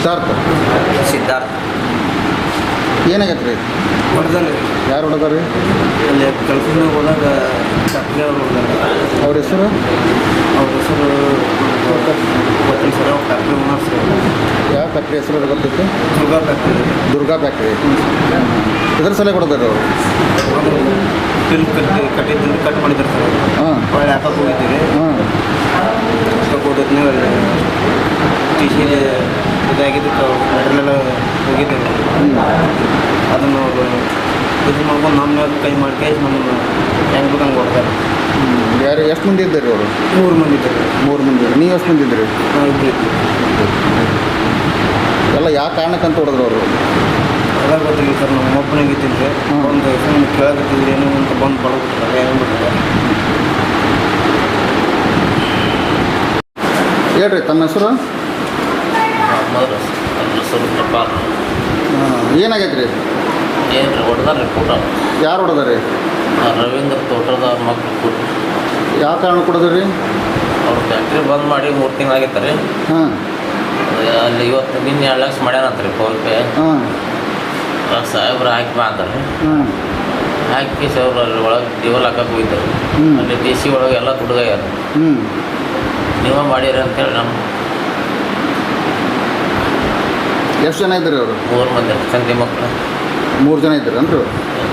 ಸಿದ್ಧಾರ್ಥ? ಸಿದ್ಧಾರ್ಥ. ಏನಾಗೈತೆ ರೀ ಹೊಡೆದಾನೆ. ಯಾರು ಹೊಡೆದಾರ? ರೀ ಅಲ್ಲಿ ಕೆಲಸದಾಗ ಹೋದಾಗ ಚಪ್ಪಲಿ ಅವ್ರು ಹೊಡೆದಾರ. ಅವ್ರ ಹೆಸರು? ಅವ್ರ ಹೆಸರು ಗೊತ್ತಿಲ್ಲ ಸರ್ ಅವ್ರ ಫ್ಯಾಕ್ಟ್ರಿ ಓನರ್ ಸರ್. ಯಾವ ಫ್ಯಾಕ್ಟ್ರಿ ಹೆಸರು ಗೊತ್ತಿತ್ತು? ದುರ್ಗಾ ಫ್ಯಾಕ್ಟ್ರಿ. ದುರ್ಗಾ ಫ್ಯಾಕ್ಟ್ರಿ. ಇದ್ರ ಸಲ ಕೊಡ್ತಾರೆ ಅವರು? ಬಿಲ್ ಕಟ್ಟಿ ಕಟ್ಟಿದ್ದು ಕಟ್ ಮಾಡಿದ್ದಾರೆ ಸರ್ ಹಾಂ. ಒಳ್ಳೆ ಲ್ಯಾಪಟಾಪ್ ಹೋಗಿದ್ದೀರಿ. ಹಾಂ. ಕೊಟ್ಟಿದ್ನೇ ಟಿ ಸಿ ಇದಾಗಿದ್ದಕ್ಕೆ ಮೆಟ್ರಲೆಲ್ಲ ಹೋಗಿದ್ದೇವೆ. ಅದನ್ನು ಅವರು ಇದು ಮಾಡ್ಕೊಂಡು ನಮ್ಮ ಮೇಲೆ ಕೈ ಮಾಡ್ಕೆ ನಮ್ಮನ್ನು ಹೆಂಗೆ ಬೇಕಂಗೆ ಹೊಡ್ತಾರೆ ಯಾರು ಎಷ್ಟು ಮಂದಿ ಇದ್ದಾರೆ ಅವರು? ಮೂರು ಮಂದಿ ಇದ್ದಾರೆ. ಮೂರು ಮಂದಿ ನೀವು ಎಷ್ಟು ಮಂದಿ ಇದ್ದೀರಿ? ನಾವು ಇದ್ವಿ. ಎಲ್ಲ ಯಾವ ಕಾರಣಕ್ಕಂತ ಹೊಡೆದ್ರು ಅವರು? ಅದಾಗ ಗೊತ್ತಿಲ್ಲ ಸರ್ ನಮ್ಮ ಒಬ್ಬನಿಗೆ ಇದ್ದಿದ್ರೆ ಒಂದು ಸುಮ್ಮನೆ ಕೇಳಕತ್ತಿದ್ರಿ ಏನೋ ಅಂತ ಬಂದು ಬಡಬಿಟ್ರೆ ಏನು ಬಿಟ್ರೆ ಹೇಳ್ರಿ ತಮ್ಮ ಹೆಸರು? ಮೊದಲು ಸ್ವಲ್ಪ ಹಾಂ ಏನಾಗೈತೆ ರೀ ಏನು ರೀ ಹೊಡೆದಾರ್ರಿ? ಕೂಟ ಯಾರು ಹೊಡೆದಾರಿ ರವೀಂದ್ರ ತೋಟದ ಮಕ್ಕಳು ಕೂಟ ಯಾವ ಕಾರಣ ಕೊಡೋದ್ರಿ? ಅವ್ರು ಫ್ಯಾಕ್ಟ್ರಿ ಬಂದ್ ಮಾಡಿ ಮೂರು ತಿಂಗಳಾಗಿತ್ತು ರೀ ಹಾಂ ಅಲ್ಲಿ ಇವತ್ತು ನಿನ್ನೆ ಎರಡು ಲಕ್ಷ ಮಾಡ್ಯಾನಂತ ರೀ ಫೋನ್ ಪೇ. ಹಾಂ ಸಾಹೇಬ್ರು ಹಾಕಿ ಬಾ ಅಂತಾರೆ ಹಾಕಿ ಸಾಹೇಬ್ರು ಅಲ್ಲಿ ಒಳಗೆ ಡಿವಲ್ ಹಾಕಕ್ಕೆ ಹೋಗಿದ್ದಾರೆ. ಹ್ಮ್. ಅಲ್ಲಿ ಡಿ ಸಿ ಒಳಗೆ ಎಲ್ಲ ದುಡ್ಗಾಗ್ಯಾರ ಹ್ಞೂ ನೀವೇ ಮಾಡಿರಿ ಅಂತೇಳಿ ನಮ್ಮ ಎಷ್ಟು ಜನ ಇದ್ದಾರೆ ಅವರು? ಮೂರು ಮಂದಿ ತಂದೆ ಮಕ್ಕಳು. ಮೂರು ಜನ ಇದ್ದಾರೆ ಅಂದರು?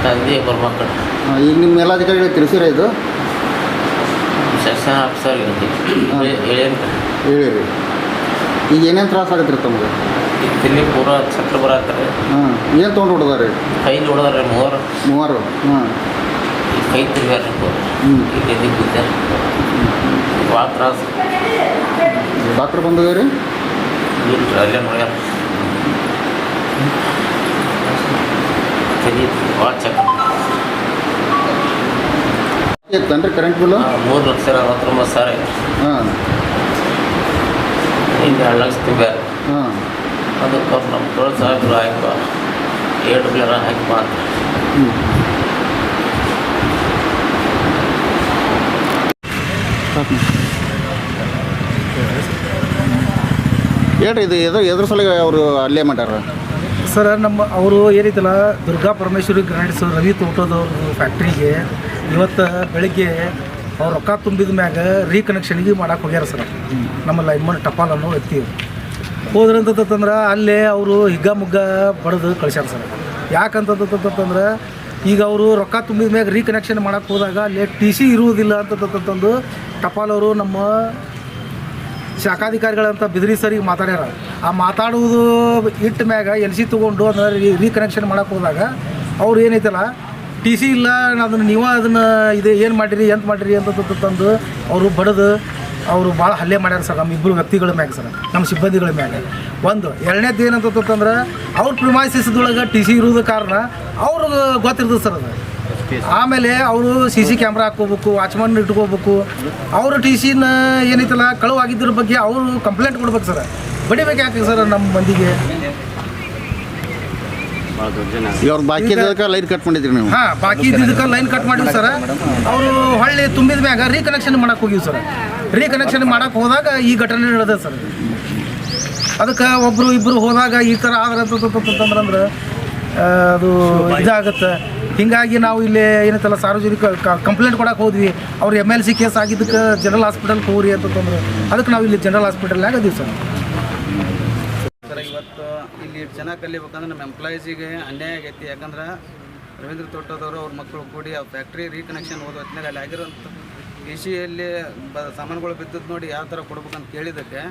ತಂದೆ ಇಬ್ಬರು ಮಕ್ಕಳು. ಈಗ ನಿಮ್ಮ ಮೇಲಾಧಿಕಾರಿಗಳಿಗೆ ತಿಳಿಸಿರ ಇದು? ಸೆಕ್ಷನ್ ಆಫೀಸರ್ ಹೇಳಿರಿ. ಈಗ ಏನೇನು ತ್ರಾಸ ಆಗತ್ತೆ ರೀ ತಮಗೆ ಇಲ್ಲಿ ಪೂರ ಚಕ್ರ ಬರತ್ತಾರೆ ಹಾಂ ಏನು ತೊಗೊಂಡು ಹೊಡೆದಾರೆ ಕೈ ಹೊಡೆದಾರೆ ಮೂವರು. ಮೂವರು ಹಾಂ. ಈ ಕೈ ತಿರುಗಾರೆ ಹ್ಞೂ ಇಲ್ಲಿ ಎದ್ದು ಬಿದ್ದಾರೆ ಭಾಳ ತ್ರಾಸ. ಡಾಕ್ಟ್ರ್ ಬಂದಿದ್ದಾರೆ ರೀ ಅಲ್ಲೇ ನೋಡ್ಯಾರ ತಲೆ ಭಾಳ ಇತ್ತನ್ರಿ ಕರೆಂಟ್ ಬಿಲ್ ಮೂರು ಲಕ್ಷ ಅರವತ್ತೊಂಬತ್ತು ಸಾವಿರ ಹಾಂ. ಎರಡು ಲಕ್ಷ ತುಂಬ್ಯಾರ ಹಾಂ. ಅದಕ್ಕೆ ನಮ್ಮ ತೊಳೆ ಸಾಹೇಬ್ರು ಹಾಕಿ ಬಾ ಅಂತ ಹೇಳ್ರಿ ಇದು ಎದ್ರ ಎದ್ರ ಸಲ ಅವರು ಅಲ್ಲೇ ಮಾಡ್ಯಾರ? ಸರ್, ನಮ್ಮ ಅವರು ಏನೈತಲ್ಲ ದುರ್ಗಾ ಪರಮೇಶ್ವರಿ ಗ್ರಾಂಡ್ಸ್ ರವಿ ತೋಟದವ್ರ ಫ್ಯಾಕ್ಟ್ರಿಗೆ ಇವತ್ತು ಬೆಳಿಗ್ಗೆ ಅವ್ರು ರೊಕ್ಕ ತುಂಬಿದ ಮ್ಯಾಗ ರೀಕನೆಕ್ಷನ್ಗೆ ಮಾಡಕ್ಕೆ ಹೋಗ್ಯಾರ ಸರ್. ನಮ್ಮ ಲೈಮನ್ ಟಪಾಲ್ ಅನ್ನೋ ವ್ಯಕ್ತಿ. ಹೋದ್ರಂತಂದ್ರೆ ಅಲ್ಲೇ ಅವರು ಹಿಗ್ಗ ಮುಗ್ಗ ಬಡ್ದು ಕಳಿಸ್ಯಾರ ಸರ್. ಯಾಕಂತಂದ್ರೆ ಈಗ ಅವರು ರೊಕ್ಕ ತುಂಬಿದ ಮ್ಯಾಗ ರೀಕನೆಕ್ಷನ್ ಮಾಡಕ್ಕೆ ಹೋದಾಗ ಅಲ್ಲೇ ಟಿ ಸಿ ಇರುವುದಿಲ್ಲ ಟಪಾಲ್ ಅವರು ನಮ್ಮ ಶಾಖಾಧಿಕಾರಿಗಳಂತ ಬಿದ್ರಿ ಸರಿಗೆ ಮಾತಾಡ್ಯಾರ. ಆ ಮಾತಾಡುವುದು ಇಟ್ಟ ಮ್ಯಾಗ ಎಲ್ ಸಿ ತೊಗೊಂಡು ಅದನ್ನ ರೀಕನೆಕ್ಷನ್ ಮಾಡೋಕೆ ಹೋದಾಗ ಅವ್ರು ಏನೈತಲ್ಲ, ಟಿ ಸಿ ಇಲ್ಲ, ಅದನ್ನು ನೀವು ಅದನ್ನು ಇದು ಏನು ಮಾಡಿರಿ, ಎಂತ ಮಾಡಿರಿ ಅಂತ ತಂದು ಅವರು ಬಡದು, ಅವರು ಭಾಳ ಹಲ್ಲೆ ಮಾಡ್ಯಾರ ಸರ್ ನಮ್ಮ ಇಬ್ಬರು ವ್ಯಕ್ತಿಗಳ ಮ್ಯಾಗ ಸರ್, ನಮ್ಮ ಸಿಬ್ಬಂದಿಗಳ ಮ್ಯಾಗ. ಒಂದು, ಎರಡನೇದು ಏನಂತಂದ್ರೆ ಅವ್ರ ಪ್ರಮಾಯಿಸಿದೊಳಗೆ ಟಿ ಸಿ ಇರೋದ ಕಾರಣ ಅವ್ರಿಗೆ ಗೊತ್ತಿರ್ತದೆ ಸರ್ ಅದು. ಆಮೇಲೆ ಅವರು ಸಿ ಸಿ ಕ್ಯಾಮ್ರಾ ಹಾಕೋಬೇಕು ವಾಚ್ಮನ್ ಇಟ್ಕೋಬೇಕು. ಅವರು ಟಿ ಸಿನ ಏನೈತಲ್ಲ ಕಳುವು ಆಗಿದ್ರ ಬಗ್ಗೆ ಅವರು ಕಂಪ್ಲೇಂಟ್ ಕೊಡ್ಬೇಕು ಸರ್ ಬಡಿಬೇಕು ಯಾಕೆ ಸರ್ ನಮ್ಮ ಮಂದಿಗೆ? ಇವ್ರ ಬಾಕಿ ಇದ್ದದಕ್ಕೆ ಲೈನ್ ಕಟ್ ಮಾಡಿದ್ರಿ ನೀವು. ಹಾಂ ಬಾಕಿ ಇದ್ದಿದ್ದಕ್ಕೆ ಲೈನ್ ಕಟ್ ಮಾಡಿವಿ ಸರ್ ಅವರು ಹೊಳ್ಳಿ ತುಂಬಿದ ಮ್ಯಾಗ ರೀಕನೆಕ್ಷನ್ ಮಾಡಕ್ಕೆ ಹೋಗಿವಿ ಸರ್ ರೀಕನೆಕ್ಷನ್ ಮಾಡಕ್ಕೆ ಹೋದಾಗ ಈ ಘಟನೆ ನಡೆದ ಸರ್ ಅದಕ್ಕೆ ಒಬ್ಬರು ಇಬ್ಬರು ಹೋದಾಗ ಈ ಥರ ಆದ್ರೆ ಅಂತಂದ್ರೆ ಅದು ಇದಾಗುತ್ತೆ. ಹೀಗಾಗಿ ನಾವು ಇಲ್ಲಿ ಏನೈತಲ್ಲ ಸಾರ್ವಜನಿಕ ಕಂಪ್ಲೇಂಟ್ ಕೊಡಕ್ಕೆ ಹೋದ್ವಿ. ಅವ್ರು ಎಂ ಎಲ್ ಸಿ ಕೇಸ್ ಆಗಿದ್ದಕ್ಕೆ ಜನರಲ್ ಹಾಸ್ಪಿಟಲ್ಗೆ ಹೋಗ್ರಿ ಅಂತಂದ್ರೆ ಅದಕ್ಕೆ ನಾವು ಇಲ್ಲಿ ಜನರಲ್ ಹಾಸ್ಪಿಟಲ್ನಾಗ ಅದೀವಿ ಸರ್. ಸರ್, ಇವತ್ತು ಇಲ್ಲಿ ಜನ ಕಲಿಬೇಕಂದ್ರೆ ನಮ್ಮ ಎಂಪ್ಲಾಯೀಸಿಗೆ ಅನ್ಯಾಯ ಆಗೈತಿ. ಯಾಕಂದ್ರೆ ರವೀಂದ್ರ ತೋಟದವರು ಅವ್ರ ಮಕ್ಕಳು ಕೂಡಿ ಆ ಫ್ಯಾಕ್ಟ್ರಿ ರೀಕನೆಕ್ಷನ್ ಓದೋ ಹೊತ್ತಿನಾಗ ಅಲ್ಲಿ ಆಗಿರೋಂಥ ಕೃಷಿಯಲ್ಲಿ ಬ ಸಾಮಾನುಗಳು ಬಿದ್ದದ್ದು ನೋಡಿ ಯಾವ ಥರ ಕೊಡ್ಬೇಕಂತ ಕೇಳಿದ್ದಕ್ಕೆ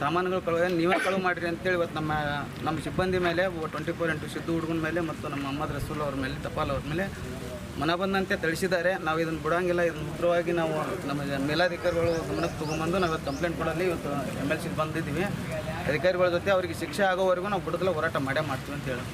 ಸಾಮಾನುಗಳು ಕಳುವ ನೀವೇ ಕಳುವು ಮಾಡಿರಿ ಅಂತೇಳಿ ಇವತ್ತು ನಮ್ಮ ನಮ್ಮ ಸಿಬ್ಬಂದಿ ಮೇಲೆ ಟ್ವೆಂಟಿ ಫೋರ್ ಇಂಟು ಸಿದ್ದು ಹುಡುಗನ ಮೇಲೆ ಮತ್ತು ನಮ್ಮ ಮೊಹಮ್ಮದ್ ರಸೂಲ್ ಅವ್ರ ಮೇಲೆ ತಪಾಲ್ ಅವ್ರ ಮೇಲೆ ಮನ ಬಂದಂತೆ ತಿಳಿಸಿದ್ದಾರೆ. ನಾವು ಇದನ್ನು ಬಿಡೋಂಗಿಲ್ಲ ಇದನ್ನು ಉಗ್ರವಾಗಿ ನಾವು ನಮ್ಮ ಮೇಲಾಧಿಕಾರಿಗಳು ಗಮನಕ್ಕೆ ತೊಗೊಂಬಂದು ನಾವು ಇವತ್ತು ಕಂಪ್ಲೇಂಟ್ ಕೊಡಲಿ ಇವತ್ತು ಎಂ ಎಲ್ ಸಿಗೆ ಬಂದಿದ್ದೀವಿ. ಅಧಿಕಾರಿಗಳ ಜೊತೆ ಅವರಿಗೆ ಶಿಕ್ಷೆ ಆಗೋವರೆಗೂ ನಾವು ಬಿಡದಲ್ಲ ಹೋರಾಟ ಮಾಡೇ ಮಾಡ್ತೀವಿ ಅಂತ ಹೇಳಿ.